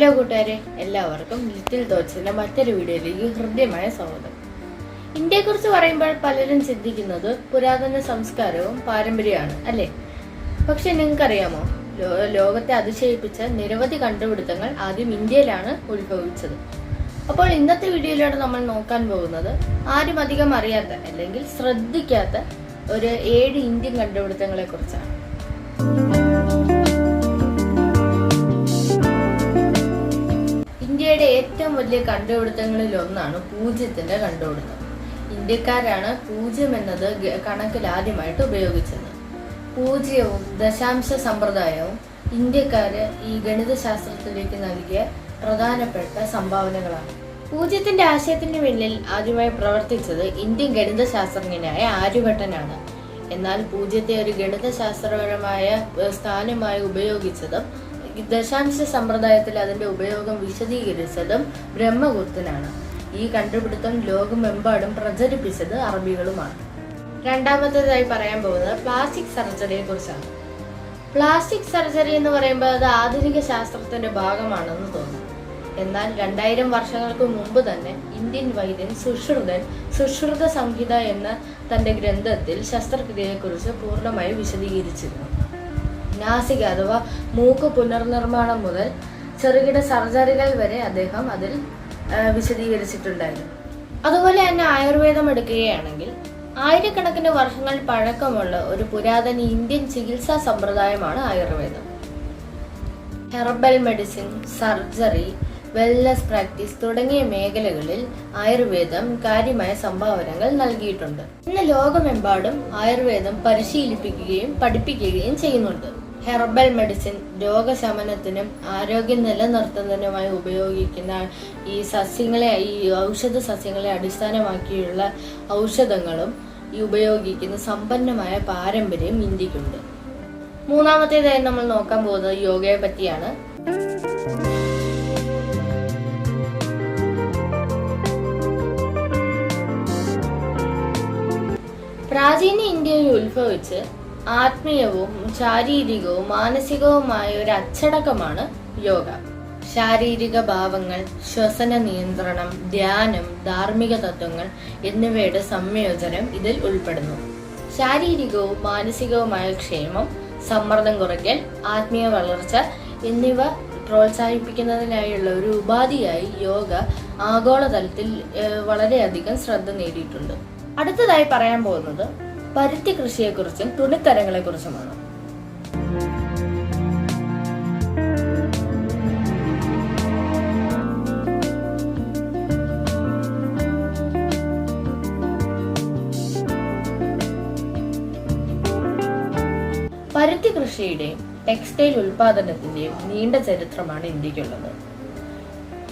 Hello കൂട്ടുകാരെ എല്ലാവർക്കും little തോച്ചിന്റെ മറ്റൊരു വീഡിയോയിലേക്ക് ഹൃദ്യമായ സ്വാഗതം. ഇന്ത്യയെക്കുറിച്ച് പറയുമ്പോൾ പലരും ചിന്തിക്കുന്നത് പുരാതന സംസ്കാരവും പാരമ്പര്യമാണ് അല്ലേ? പക്ഷെ നിങ്ങൾക്കറിയാമോ ലോകത്തെ അതിശയിപ്പിച്ച നിരവധി കണ്ടുപിടുത്തങ്ങൾ ആദ്യം ഇന്ത്യയിലാണ് ഉത്ഭവിച്ചത്. അപ്പോൾ ഇന്നത്തെ വീഡിയോയിലൂടെ നമ്മൾ നോക്കാൻ പോകുന്നത് ആരും അധികം അറിയാത്ത അല്ലെങ്കിൽ ശ്രദ്ധിക്കാത്ത ഒരു ഏഴ് ഇന്ത്യൻ കണ്ടുപിടുത്തങ്ങളെ കുറിച്ചാണ് ഏറ്റവും വലിയ കണ്ടുപിടുത്തങ്ങളിൽ ഒന്നാണ് പൂജ്യത്തിന്റെ കണ്ടുപിടുത്തം. ഇന്ത്യക്കാരാണ് പൂജ്യം എന്നത് കണക്കിൽ ആദ്യമായിട്ട് ഉപയോഗിച്ചത്. പൂജ്യവും ദശാംശ സമ്പ്രദായവും ഇന്ത്യക്കാര് ഈ ഗണിതശാസ്ത്രത്തിലേക്ക് നൽകിയ പ്രധാനപ്പെട്ട സംഭാവനകളാണ്. പൂജ്യത്തിന്റെ ആശയത്തിന് പിന്നിൽ ആദ്യമായി പ്രവർത്തിച്ചത് ഇന്ത്യൻ ഗണിതശാസ്ത്രജ്ഞനായ ആര്യഭട്ടനാണ്. എന്നാൽ പൂജ്യത്തെ ഒരു ഗണിതശാസ്ത്രപരമായ ശാസ്ത്രപരമായ സ്ഥാനമായി ഉപയോഗിച്ചതും ദശാംശ സമ്പ്രദായത്തിൽ അതിന്റെ ഉപയോഗം വിശദീകരിച്ചതും ബ്രഹ്മഗുപ്തനാണ്. ഈ കണ്ടുപിടുത്തം ലോകമെമ്പാടും പ്രചരിപ്പിച്ചത് അറബികളുമാണ്. രണ്ടാമത്തേതായി പറയാൻ പോകുന്നത് പ്ലാസ്റ്റിക് സർജറിയെ കുറിച്ചാണ് പ്ലാസ്റ്റിക് സർജറി എന്ന് പറയുമ്പോൾ അത് ആധുനിക ശാസ്ത്രത്തിന്റെ ഭാഗമാണെന്ന് തോന്നുന്നു. എന്നാൽ രണ്ടായിരം വർഷങ്ങൾക്ക് മുമ്പ് തന്നെ ഇന്ത്യൻ വൈദ്യൻ സുശ്രുതൻ സുശ്രുത സംഹിത എന്ന തന്റെ ഗ്രന്ഥത്തിൽ ശസ്ത്രക്രിയയെക്കുറിച്ച് പൂർണമായി വിശദീകരിച്ചിരുന്നു. നാസിക അഥവാ മൂക്ക് പുനർനിർമ്മാണം മുതൽ ചെറുകിട സർജറികൾ വരെ അദ്ദേഹം അതിൽ വിശദീകരിച്ചിട്ടുണ്ടായിരുന്നു. അതുപോലെ തന്നെ ആയുർവേദം എടുക്കുകയാണെങ്കിൽ ആയിരക്കണക്കിന് വർഷങ്ങൾ പഴക്കമുള്ള ഒരു പുരാതന ഇന്ത്യൻ ചികിത്സാ സമ്പ്രദായമാണ് Ayurveda. Herbal medicine surgery wellness practice തുടങ്ങിയ മേഖലകളിൽ ആയുർവേദം കാര്യമായ സംഭാവനകൾ നൽകിയിട്ടുണ്ട്. ഇന്ന് ലോകമെമ്പാടും ആയുർവേദം പരിശീലിപ്പിക്കുകയും പഠിപ്പിക്കുകയും ചെയ്യുന്നുണ്ട്. ഹെർബൽ മെഡിസിൻ രോഗശമനത്തിനും ആരോഗ്യം നിലനിർത്തുന്നതിനുമായി ഉപയോഗിക്കുന്ന ഈ സസ്യങ്ങളെ ഈ ഔഷധ സസ്യങ്ങളെ അടിസ്ഥാനമാക്കിയുള്ള ഔഷധങ്ങളും ഈ ഉപയോഗിക്കുന്ന സമ്പന്നമായ പാരമ്പര്യം ഇന്ത്യക്കുണ്ട്. മൂന്നാമത്തേതായി നമ്മൾ നോക്കാൻ പോകുന്നത് യോഗയെ പറ്റിയാണ്. പ്രാചീന ഇന്ത്യയിൽ ഉത്ഭവിച്ച് ആത്മീയവും ശാരീരികവും മാനസികവുമായ ഒരു അച്ചടക്കമാണ് യോഗ. ശാരീരിക ഭാവങ്ങൾ ശ്വസന നിയന്ത്രണം ധ്യാനം ധാർമ്മിക തത്വങ്ങൾ എന്നിവയുടെ സംയോജനം ഇതിൽ ഉൾപ്പെടുന്നു. ശാരീരികവും മാനസികവുമായ ക്ഷേമം സമ്മർദ്ദം കുറയ്ക്കൽ ആത്മീയ വളർച്ച എന്നിവ പ്രോത്സാഹിപ്പിക്കുന്നതിനായുള്ള ഒരു ഉപാധിയായി യോഗ ആഗോളതലത്തിൽ വളരെയധികം ശ്രദ്ധ നേടിയിട്ടുണ്ട്. അടുത്തതായി പറയാൻ പോകുന്നത് പരുത്തി കൃഷിയെക്കുറിച്ചും തുണിത്തരങ്ങളെക്കുറിച്ചുമാണ്. പരുത്തി കൃഷിയുടെയും ടെക്സ്റ്റൈൽ ഉൽപാദനത്തിന്റെയും നീണ്ട ചരിത്രമാണ് ഇന്ത്യക്കുള്ളത്.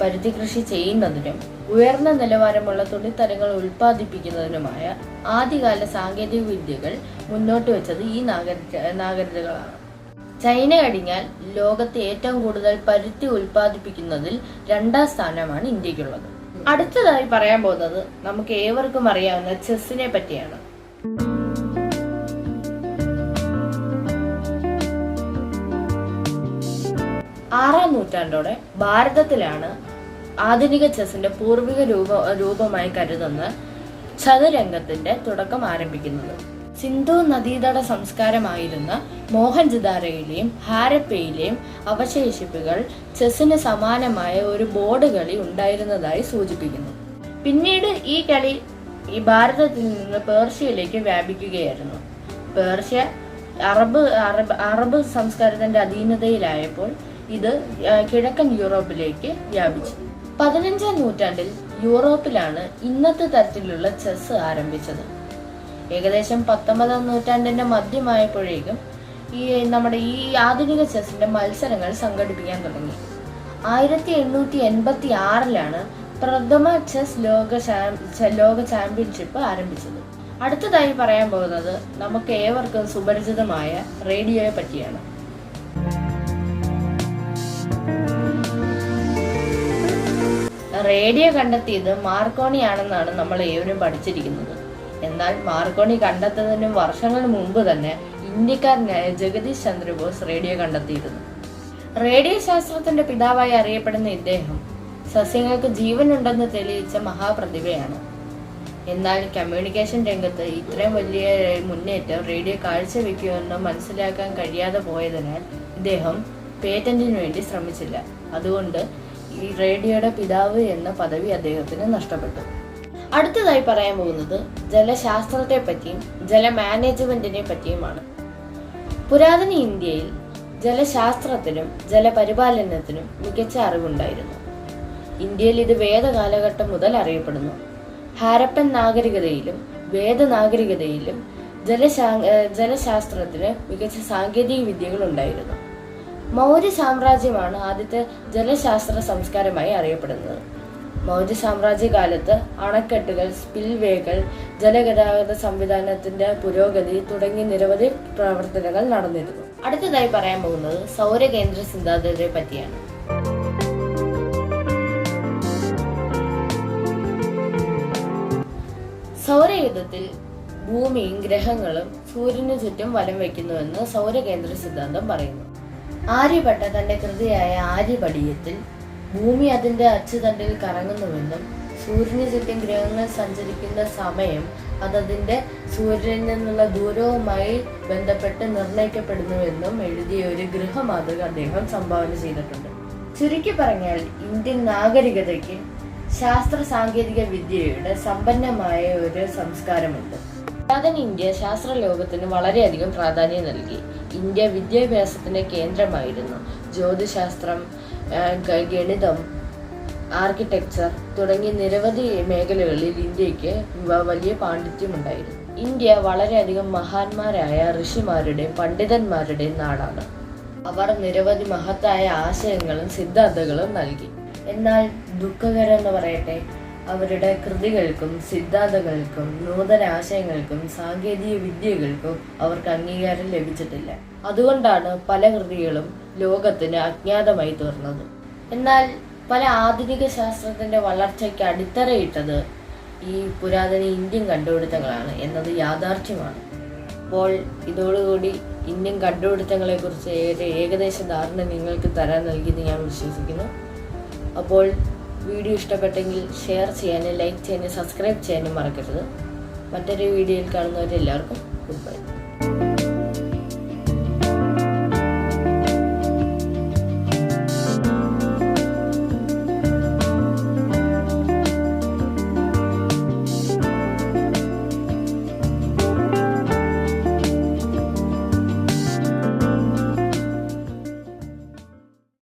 പരുത്തി കൃഷി ചെയ്യുന്നതിനും ഉയർന്ന നിലവാരമുള്ള തുണിത്തരങ്ങൾ ഉൽപ്പാദിപ്പിക്കുന്നതിനുമായ ആദ്യകാല സാങ്കേതിക വിദ്യകൾ മുന്നോട്ട് വെച്ചത് ഈ നാഗരിക നാഗരികതകളാണ് ചൈന കഴിഞ്ഞാൽ ലോകത്തെ ഏറ്റവും കൂടുതൽ പരുത്തി ഉൽപ്പാദിപ്പിക്കുന്നതിൽ രണ്ടാം സ്ഥാനമാണ് ഇന്ത്യക്കുള്ളത് അടുത്തതായി പറയാൻ പോകുന്നത് നമുക്ക് ഏവർക്കും അറിയാവുന്ന ചെസ്സിനെ പറ്റിയാണ്. ആറാം നൂറ്റാണ്ടോടെ ഭാരതത്തിലാണ് ആധുനിക ചെസ്സിന്റെ പൂർവിക രൂപ രൂപമായി കരുതുന്ന ചതുരംഗത്തിന്റെ തുടക്കം ആരംഭിക്കുന്നത്. സിന്ധു നദീതട സംസ്കാരമായിരുന്ന മോഹൻജദാരയിലെയും ഹാരപ്പയിലെയും അവശേഷിപ്പുകൾ ചെസ്സിന് സമാനമായ ഒരു ബോർഡ് കളി ഉണ്ടായിരുന്നതായി സൂചിപ്പിക്കുന്നു. പിന്നീട് ഈ കളി ഈ ഭാരതത്തിൽ നിന്ന് പേർഷ്യയിലേക്ക് വ്യാപിക്കുകയായിരുന്നു. പേർഷ്യ അറബ് അറബ് അറബ് സംസ്കാരത്തിന്റെ അധീനതയിലായപ്പോൾ ഇത് കിഴക്കൻ യൂറോപ്പിലേക്ക് വ്യാപിച്ചു. പതിനഞ്ചാം നൂറ്റാണ്ടിൽ യൂറോപ്പിലാണ് ഇന്നത്തെ തരത്തിലുള്ള ചെസ് ആരംഭിച്ചത്. ഏകദേശം പത്തൊമ്പതാം നൂറ്റാണ്ടിന്റെ മധ്യമായപ്പോഴേക്കും ഈ നമ്മുടെ ഈ ആധുനിക ചെസ്സിന്റെ മത്സരങ്ങൾ സംഘടിപ്പിക്കാൻ തുടങ്ങി. ആയിരത്തി എണ്ണൂറ്റി എൺപത്തി ആറിലാണ് പ്രഥമ ചെസ് ലോക ലോക ചാമ്പ്യൻഷിപ്പ് ആരംഭിച്ചത്. അടുത്തതായി പറയാൻ പോകുന്നത് നമുക്ക് ഏവർക്കും സുപരിചിതമായ റേഡിയോയെ പറ്റിയാണ്. റേഡിയോ കണ്ടെത്തിയത് മാർക്കോണി ആണെന്നാണ് നമ്മൾ ഏവരും പഠിച്ചിരിക്കുന്നത്. എന്നാൽ മാർക്കോണി കണ്ടെത്തുന്നതിനും വർഷങ്ങൾ മുമ്പ് തന്നെ ഇന്ത്യക്കാരനായ ജഗദീഷ് ചന്ദ്രബോസ് റേഡിയോ കണ്ടെത്തിയിരുന്നു. റേഡിയോ ശാസ്ത്രത്തിന്റെ പിതാവായി അറിയപ്പെടുന്ന ഇദ്ദേഹം സസ്യങ്ങൾക്ക് ജീവനുണ്ടെന്ന് തെളിയിച്ച മഹാപ്രതിഭയാണ്. എന്നാൽ കമ്മ്യൂണിക്കേഷൻ രംഗത്ത് ഇത്രയും വലിയ മുന്നേറ്റം റേഡിയോ കാഴ്ചവെക്കുമെന്ന് മനസ്സിലാക്കാൻ കഴിയാതെ പോയതിനാൽ ഇദ്ദേഹം പേറ്റന്റിന് വേണ്ടി ശ്രമിച്ചില്ല. അതുകൊണ്ട് ഈ റേഡിയോയുടെ പിതാവ് എന്ന പദവി അദ്ദേഹത്തിന് നഷ്ടപ്പെട്ടു. അടുത്തതായി പറയാൻ പോകുന്നത് ജലശാസ്ത്രത്തെ പറ്റിയും ജല മാനേജ്മെന്റിനെ പറ്റിയുമാണ്. പുരാതന ഇന്ത്യയിൽ ജലശാസ്ത്രത്തിനും ജലപരിപാലനത്തിനും മികച്ച അറിവുണ്ടായിരുന്നു. ഇന്ത്യയിൽ ഇത് വേദകാലഘട്ടം മുതൽ അറിയപ്പെടുന്നു. ഹാരപ്പൻ നാഗരികതയിലും വേദനാഗരികതയിലും ജലശാ ഏഹ് ജലശാസ്ത്രത്തിന് മികച്ച സാങ്കേതിക വിദ്യകൾ ഉണ്ടായിരുന്നു മൗര്യ സാമ്രാജ്യമാണ് ആദ്യത്തെ ജലശാസ്ത്ര സംസ്കാരമായി അറിയപ്പെടുന്നത്. മൗര്യ സാമ്രാജ്യകാലത്ത് അണക്കെട്ടുകൾ സ്പിൽവേകൾ ജലഗതാഗത സംവിധാനത്തിന്റെ പുരോഗതി തുടങ്ങി നിരവധി പ്രവർത്തനങ്ങൾ നടന്നിരുന്നു. അടുത്തതായി പറയാൻ പോകുന്നത് സൗരകേന്ദ്ര സിദ്ധാന്തത്തെ പറ്റിയാണ്. സൗരയുധത്തിൽ ഭൂമിയും ഗ്രഹങ്ങളും സൂര്യനു ചുറ്റും വലം വയ്ക്കുന്നുവെന്ന് സൗരകേന്ദ്ര സിദ്ധാന്തം പറയുന്നു. ആര്യഭട്ട തന്റെ കൃതിയായ ആര്യപടിയത്തിൽ ഭൂമി അതിന്റെ അച്ചുതണ്ടിൽ കറങ്ങുന്നുവെന്നും സൂര്യന് ചുറ്റും ഗ്രഹങ്ങൾ സഞ്ചരിക്കുന്ന സമയം അതതിന്റെ സൂര്യനിൽ നിന്നുള്ള ദൂരവുമായി ബന്ധപ്പെട്ട് നിർണയിക്കപ്പെടുന്നുവെന്നും എഴുതിയ ഒരു ഗൃഹമാതൃക അദ്ദേഹം സംഭാവന ചെയ്തിട്ടുണ്ട്. ചുരുക്കി പറഞ്ഞാൽ ഇന്ത്യൻ നാഗരികതയ്ക്ക് ശാസ്ത്ര സാങ്കേതിക വിദ്യയുടെ സമ്പന്നമായ ഒരു സംസ്കാരമുണ്ട്. പുരാതന ഇന്ത്യ ശാസ്ത്ര ലോകത്തിന് വളരെയധികം പ്രാധാന്യം നൽകി. ഇന്ത്യ വിദ്യാഭ്യാസത്തിന്റെ കേന്ദ്രമായിരുന്നു. ജ്യോതിശാസ്ത്രം ഗണിതം ആർക്കിടെക്ചർ തുടങ്ങിയ നിരവധി മേഖലകളിൽ ഇന്ത്യയ്ക്ക് വലിയ പാണ്ഡിത്യമുണ്ടായിരുന്നു. ഇന്ത്യ വളരെയധികം മഹാന്മാരായ ഋഷിമാരുടെയും പണ്ഡിതന്മാരുടെയും നാടാണ്. അവർ നിരവധി മഹത്തായ ആശയങ്ങളും സിദ്ധാന്തങ്ങളും നൽകി. എന്നാൽ ദുഃഖകരം എന്ന് പറയട്ടെ അവരുടെ കൃതികൾക്കും സിദ്ധാന്തങ്ങൾക്കും നൂതന ആശയങ്ങൾക്കും സാങ്കേതിക വിദ്യകൾക്കും അവർക്ക് അംഗീകാരം ലഭിച്ചിട്ടില്ല. അതുകൊണ്ടാണ് പല കൃതികളും ലോകത്തിന് അജ്ഞാതമായി തീർന്നത്. എന്നാൽ പല ആധുനിക ശാസ്ത്രത്തിന്റെ വളർച്ചയ്ക്ക് അടിത്തറയിട്ടത് ഈ പുരാതന ഇന്ത്യൻ കണ്ടുപിടുത്തങ്ങളാണ് എന്നത് യാഥാർത്ഥ്യമാണ്. അപ്പോൾ ഇതോടുകൂടി ഇന്ത്യൻ കണ്ടുപിടുത്തങ്ങളെ കുറിച്ച് ഏകദേശ ധാരണ നിങ്ങൾക്ക് തരാൻ നൽകിയെന്ന് ഞാൻ വിശ്വസിക്കുന്നു. അപ്പോൾ വീഡിയോ ഇഷ്ടപ്പെട്ടെങ്കിൽ ഷെയർ ചെയ്യാനും ലൈക്ക് ചെയ്യാനും സബ്സ്ക്രൈബ് ചെയ്യാനും മറക്കരുത്. മറ്റൊരു വീഡിയോയിൽ കാണുന്നവരെല്ലാവർക്കും ഗുഡ് ബൈ.